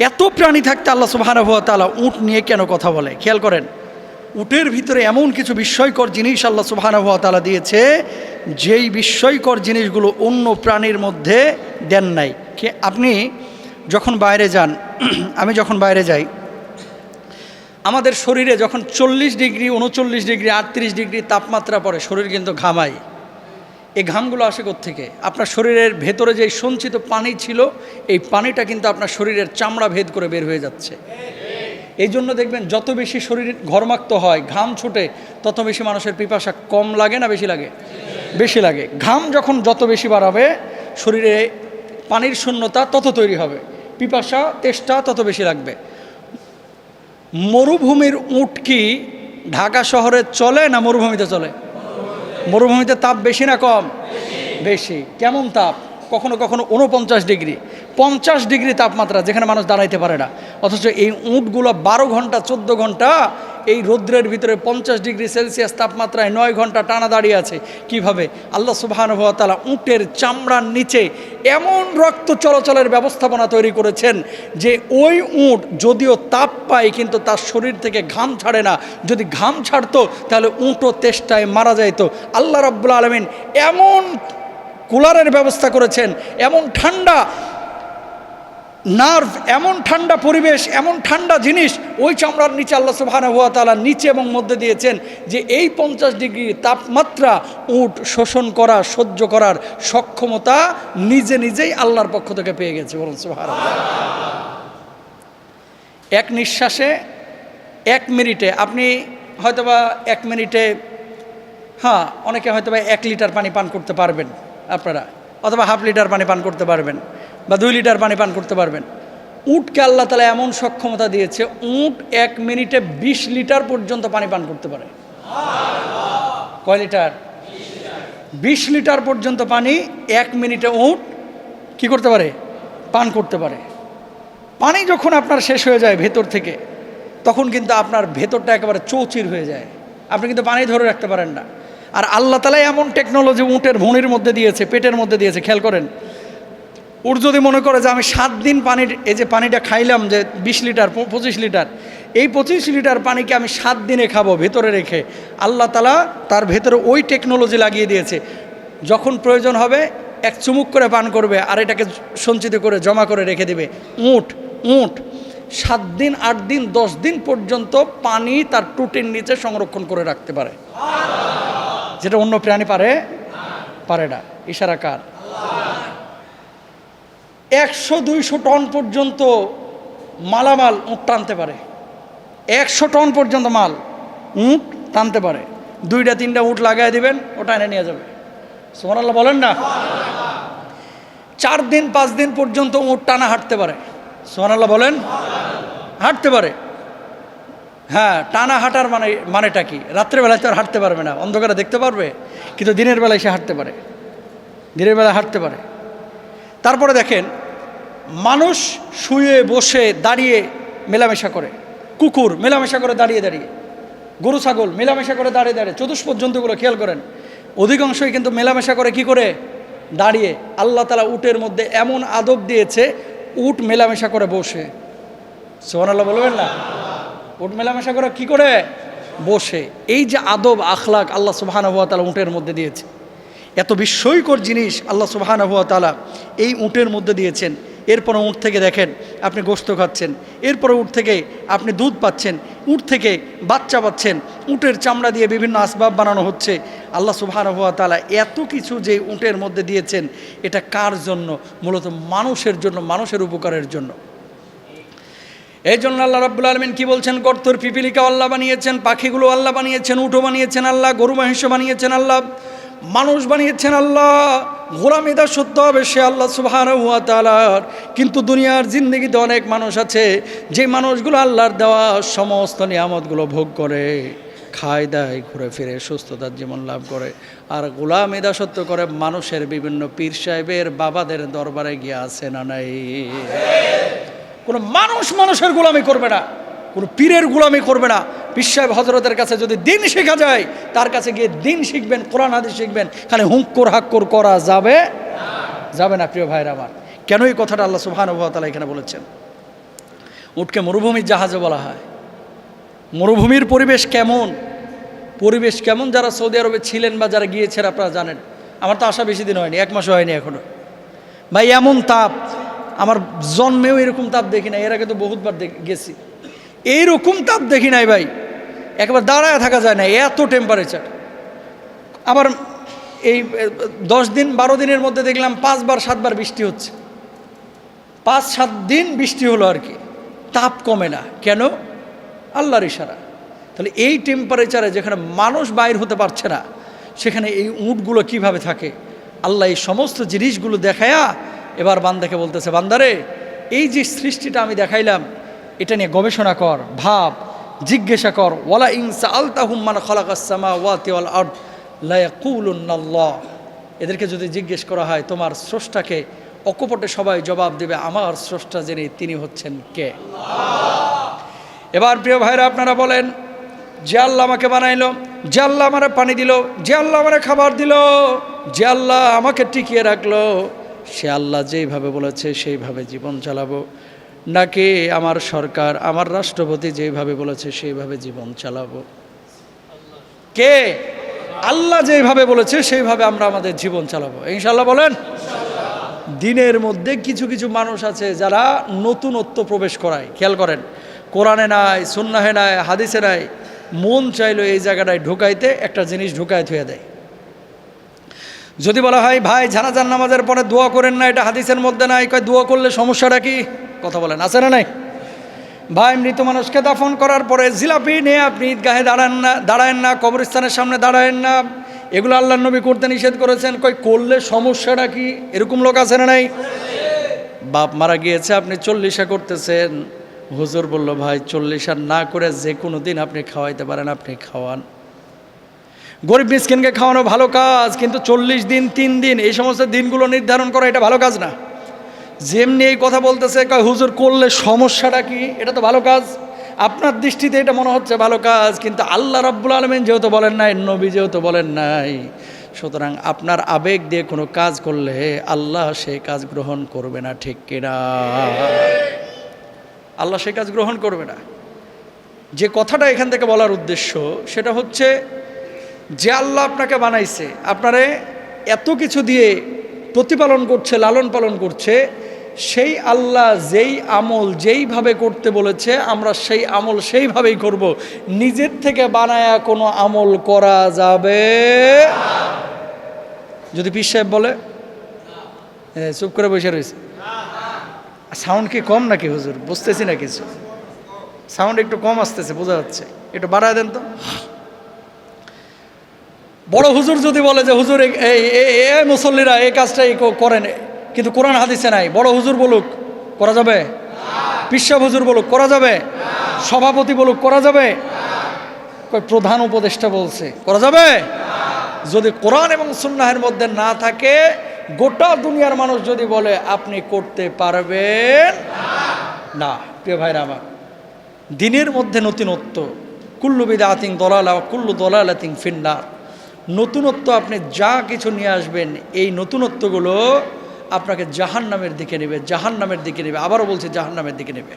এত প্রাণী থাকতে আল্লাহ সুবহানাহু তাআলা উট নিয়ে কেন কথা বলে? খেয়াল করেন, উটের ভিতরে এমন কিছু বিস্ময়কর জিনিস আল্লাহ সুবহানাহু তাআলা দিয়েছে, যেই বিস্ময়কর জিনিসগুলো অন্য প্রাণীর মধ্যে দেন নাই। কে, আপনি যখন বাইরে যান, আমি যখন বাইরে যাই, আমাদের শরীরে যখন চল্লিশ ডিগ্রি, উনচল্লিশ ডিগ্রি, আটত্রিশ ডিগ্রি তাপমাত্রা পড়ে, শরীর কিন্তু ঘামায়। এই ঘামগুলো আসে থেকে আপনার শরীরের ভেতরে যে সঞ্চিত পানি ছিল, এই পানিটা কিন্তু আপনার শরীরের চামড়া ভেদ করে বের হয়ে যাচ্ছে। এই জন্য দেখবেন, যত বেশি শরীর ঘরমাক্ত হয়, ঘাম ছুটে, তত বেশি মানুষের পিপাসা কম লাগে না বেশি লাগে? বেশি লাগে। ঘাম যখন যত বেশি বাড়াবে, শরীরে পানির শূন্যতা তত তৈরি হবে। পিপাসা, তেষ্টা তত বেশি লাগবে। মরুভূমির উট কি ঢাকা শহরে চলে না মরুভূমিতে চলে? মরুভূমিতে তাপ বেশি না কম? বেশি। কেমন তাপ? কখনো কখনো উনপঞ্চাশ ডিগ্রি। পঞ্চাশ ডিগ্রি তাপমাত্রা যেখানে মানুষ দাঁড়াইতে পারে না। অথচ এই উঁটগুলো বারো ঘণ্টা, চোদ্দ ঘণ্টা এই রৌদ্রের ভিতরে পঞ্চাশ ডিগ্রি সেলসিয়াস তাপমাত্রায় নয় ঘণ্টা টানা দাঁড়িয়ে আছে। কীভাবে? আল্লাহ সুবাহানুভাতালা উঁটের চামড়ার নিচে এমন রক্ত চলাচলের ব্যবস্থাপনা তৈরি করেছেন যে ওই উঁট যদিও তাপ পায়, কিন্তু তার শরীর থেকে ঘাম ছাড়ে না। যদি ঘাম ছাড়তো, তাহলে উঁটও তেষ্টায় মারা যাইতো। আল্লাহ রাব্বুল আলমিন এমন কুলারের ব্যবস্থা করেছেন, এমন ঠান্ডা নার্ভ এমন ঠান্ডা পরিবেশ, এমন ঠান্ডা জিনিস, ওই চামড়ার নিচে আল্লাহ সুবহান হুয়া তালা নিচে এবং মধ্যে দিয়েছেন যে এই পঞ্চাশ ডিগ্রি তাপমাত্রা উট শোষণ করা, সহ্য করার সক্ষমতা নিজে নিজেই আল্লাহর পক্ষ থেকে পেয়ে গেছে, বলুন সুবহান এক নিঃশ্বাসে, এক মিনিটে, আপনি হয়তোবা এক মিনিটে হ্যাঁ অনেকে হয়তোবা এক লিটার পানি পান করতে পারবেন আপনারা, অথবা হাফ লিটার পানি পান করতে পারবেন। বা দুই লিটার পানি পান করতে পারবেন। উটকে আল্লাহ তালা এমন সক্ষমতা দিয়েছে, উট এক মিনিটে বিশ লিটার পর্যন্ত পানি পান করতে পারে। কয় লিটার? বিশ লিটার পর্যন্ত পানি এক মিনিটে উট কি করতে পারে? পান করতে পারে। পানি যখন আপনার শেষ হয়ে যায় ভেতর থেকে, তখন কিন্তু আপনার ভেতরটা একেবারে চৌচির হয়ে যায়। আপনি কিন্তু পানি ধরে রাখতে পারেন না। আর আল্লাহ তালাই এমন টেকনোলজি উঁটের ভুঁড়ির মধ্যে দিয়েছে, পেটের মধ্যে দিয়েছে, খেয়াল করেন। ওর যদি মনে করে যে আমি সাত দিন পানির, এই যে পানিটা খাইলাম যে বিশ লিটার পঁচিশ লিটার, এই পঁচিশ লিটার পানিকে আমি সাত দিনে খাব ভেতরে রেখে, আল্লাহ তালা তার ভেতরে ওই টেকনোলজি লাগিয়ে দিয়েছে। যখন প্রয়োজন হবে, এক চুমুক করে পান করবে আর এটাকে সঞ্চিত করে, জমা করে রেখে দেবে। উঁট উঁট। সাত দিন, আট দিন, দশ দিন পর্যন্ত পানি তার টুটির নিচে সংরক্ষণ করে রাখতে পারে। যেটা অন্য প্রাণী পারে পারে না। ইশারা কার? একশো দুইশো টন পর্যন্ত মালামাল উঁট টানতে পারে। একশো টন পর্যন্ত মাল উঁট টানতে পারে। দুইটা, তিনটা উঁট লাগাই দিবেন, ওটা এনে নিয়ে যাবে। সোমানাল্লাহ বলেন না? চার দিন, পাঁচ দিন পর্যন্ত উঁট টানা হাঁটতে পারে। সোমানাল্লাহ বলেন? হাঁটতে পারে। হ্যাঁ টানা হাঁটার মানে মানেটা কি? রাত্রেবেলায় তো আর হাঁটতে পারবে না, অন্ধকারে দেখতে পারবে, কিন্তু দিনের বেলায় সে হাঁটতে পারে। দিনের বেলায় হাঁটতে পারে। তারপরে দেখেন মানুষ শুয়ে বসে দাঁড়িয়ে মেলামেশা করে। কুকুর মেলামেশা করে দাঁড়িয়ে দাঁড়িয়ে। গরু, ছাগল মেলামেশা করে দাঁড়িয়ে দাঁড়িয়ে। চতুষ্পদ জন্তুগুলো খেয়াল করেন। অধিকাংশই কিন্তু মেলামেশা করে কি করে? দাঁড়িয়ে। আল্লাহ তালা উটের মধ্যে এমন আদব দিয়েছে, উট মেলামেশা করে বসে। সোহান আল্লাহ বলবেন না? উট মেলামেশা করে কি করে? বসে। এই যে আদব, আখলাক আল্লাহ সুবহান হুয়া তালা উটের মধ্যে দিয়েছে। এত বিস্ময়কর জিনিস আল্লাহ সুবহান হুয়া তালা এই উটের মধ্যে দিয়েছেন। এরপরে উঁট থেকে দেখেন আপনি গোস্ত খাচ্ছেন। এরপরে উট থেকে আপনি দুধ পাচ্ছেন। উট থেকে বাচ্চা পাচ্ছেন। উটের চামড়া দিয়ে বিভিন্ন আসবাব বানানো হচ্ছে। আল্লাহ সুবহান হুয়া তালা এত কিছু যে উটের মধ্যে দিয়েছেন, এটা কার জন্য? মূলত মানুষের জন্য, মানুষের উপকারের জন্য। এই জন্য আল্লাহ রাব্বুল আলমিন কি বলছেন? গর্তর পিপিলিকা আল্লাহ বানিয়েছেন, পাখিগুলো আল্লাহ বানিয়েছেন উঠো বানিয়েছেন আল্লাহ, গরু মহিষ বানিয়েছেন আল্লাহ, মানুষ বানিয়েছেন আল্লাহ। গোলামি সত্য হবে সে আল্লাহ সুবহান হুয়া তালার কিন্তু দুনিয়ার জিন্দগিতে অনেক মানুষ আছে, যে মানুষগুলো আল্লাহর দেওয়া সমস্ত নিয়ামতগুলো ভোগ করে, খায়, দায়, ঘুরে ফিরে, সুস্থতার জীবন লাভ করে। আর গোলামি দাসত্ব করে, মানুষের বিভিন্ন পীর সাহেবের বাবাদের দরবারে গিয়ে আসে না নাই? কোনো মানুষ মানুষের গোলামি করবে না। কোনো পীরের গোলামি করবে না। পিসাব হজরতের কাছে যদি দিন শেখা যায়, তার কাছে গিয়ে দিন শিখবেন, কোরআন, হাদিস শিখবেন, খালি হুঙ্কুর হাক্কর করা যাবে যাবে না, প্রিয় ভাইরা আমার। কেন এই কথাটা আল্লাহ সুবহান তালা এখানে বলেছেন? উটকে মরুভূমির জাহাজও বলা হয়। মরুভূমির পরিবেশ কেমন? পরিবেশ কেমন যারা সৌদি আরবে ছিলেন বা যারা গিয়েছেন আপনারা জানেন। আমার তো আসা বেশি দিন হয়নি, এক মাসও হয়নি এখনও ভাই, এমন তাপ, আমার জন্মেও এরকম তাপ দেখি না এর আগে তো বহুতবার গেছি। এইরকম তাপ দেখি নাই ভাই। একবার দাঁড়ায় থাকা যায় না, এত টেম্পারেচার আবার এই দশ দিন, বারো দিনের মধ্যে দেখলাম পাঁচবার, সাতবার বৃষ্টি হচ্ছে। পাঁচ, সাত দিন বৃষ্টি হলো আর কি। তাপ কমে না। কেন? আল্লাহর ইশারা। তাহলে এই টেম্পারেচারে যেখানে মানুষ বাইর হতে পারছে না, সেখানে এই উঁটগুলো কীভাবে থাকে? আল্লাহ এই সমস্ত জিনিসগুলো দেখায়া এবার বান্দাকে বলতেছে, বান্দারে, এই যে সৃষ্টিটা আমি দেখাইলাম এটা নিয়ে গবেষণা কর, ভাব, জিজ্ঞাসা কর। ওয়ালা ইনসা আলতাহুম্মান খলাকাসমা ওয়াতি ওয়াল আর্দ লায়াকুলুন্নাল্লাহ এদেরকে যদি জিজ্ঞেস করা হয়, তোমার স্রষ্টাকে অকপটে সবাই জবাব দেবে, আমার স্রষ্টা যিনি, তিনি হচ্ছেন কে? এবার প্রিয় ভাইরা, আপনারা বলেন, যে আল্লাহ আমাকে বানাইলো, যে আল্লাহ আমার পানি দিল, যে আল্লাহ আমার খাবার দিল, যে আল্লাহ আমাকে টিকিয়ে রাখল, সে আল্লাহ যেইভাবে বলেছে, সেইভাবে জীবন চালাবো। নাকি আমার সরকার, আমার রাষ্ট্রপতি যেভাবে বলেছে, সেইভাবে জীবন চালাবো? কে? আল্লাহ যেইভাবে বলেছে, সেইভাবে আমরা আমাদের জীবন চালাবো। ইনশাল্লাহ বলেন? দিনের মধ্যে কিছু কিছু মানুষ আছে যারা নতুনত্ব প্রবেশ করায়। খেয়াল করেন, কোরআনে নাই, সুন্নাহে নাই, হাদিসে নাই। মন চাইলো এই জায়গাটায় ঢুকাইতে, একটা জিনিস ঢুকায় থুয়ে দেয়। যদি বলা হয়, ভাই জানাজান নামাজের পরে দোয়া করেন না, এটা হাদিসের মধ্যে নাই। কয়, দোয়া করলে সমস্যাটা কি? কথা বলেন, আছে না নাই? ভাই মৃত মানুষকে দাফন করার পরে জিলাপি নিয়ে আপনি ঈদগাহে দাঁড়ান না, দাঁড়ায়েন না, কবরস্থানের সামনে দাঁড়ায়েন না, এগুলো আল্লাহ নবী করতে নিষেধ করেছেন, কই, করলে সমস্যাটা কি? এরকম লোক আছে না নাই? বাপ মারা গিয়েছে, আপনি চল্লিশা করতেছেন। হুজুর বলল, ভাই, চল্লিশা না করে যে কোনো দিন আপনি খাওয়াইতে পারেন, আপনি খাওয়ান। গরিব মিসকিনকে খাওয়ানো ভালো কাজ, কিন্তু চল্লিশ দিন, তিন দিন, এই সমস্ত দিনগুলো নির্ধারণ করা এটা ভালো কাজ না। যেমনি এই কথা বলতেছে, কয়, হুজুর, করলে সমস্যাটা কি? এটা তো ভালো কাজ। আপনার দৃষ্টিতে এটা মনে হচ্ছে ভালো কাজ, কিন্তু আল্লাহ রাব্বুল আলমিন যেহেতু বলেন নাই, নবী যেহেতু বলেন নাই, সুতরাং আপনার আবেগ দিয়ে কোনো কাজ করলে আল্লাহ সেই কাজ গ্রহণ করবে না, ঠিক কিনা আল্লাহ সেই কাজ গ্রহণ করবে না। যে কথাটা এখান থেকে বলার উদ্দেশ্য, সেটা হচ্ছে যে আল্লাহ আপনাকে বানাইছে, আপনারে এত কিছু দিয়ে প্রতিপালন করছে, লালন পালন করছে সেই আল্লাহ যেই আমল যেইভাবে করতে বলেছে, আমরা সেই আমল সেইভাবেই করব। নিজের থেকে বানায়া কোনো আমল করা যাবে? যদি পীর সাহেব বলে? চুপ করে বসে রয়েছে। সাউন্ড কি কম নাকি হুজুর? বুঝতেছি না কিছু। সাউন্ড একটু কম আসতেছে, বোঝা যাচ্ছে। একটু বাড়ায় দেন তো। বড় হুজুর যদি বলে যে, হুজুর, এই মুসল্লিরা এই কাজটাই করেন। কিন্তু কোরআন হাদিসে নাই। বড় হুজুর বলুক, করা যাবে? পিসা হুজুর বলুক, করা যাবে? সভাপতি বলুক, করা যাবে? প্রধান উপদেষ্টা বলছে, করা যাবে? যদি কোরআন এবং সুন্নাহের মধ্যে না থাকে, গোটা দুনিয়ার মানুষ যদি বলে, আপনি করতে পারবেন না। প্রিয় ভাইরা আমার, দিনের মধ্যে নতুনত্ব, কুল্লু বিদাতিং দলালা কুল্লু দলালাতিং ফিন্নার। নতুনত্ব আপনি যা কিছু নিয়ে আসবেন, এই নতুনত্বগুলো আপনাকে জাহান নামের দিকে নেবে জাহান নামের দিকে নেবে, আবারও বলছে জাহান নামের দিকে নেবে।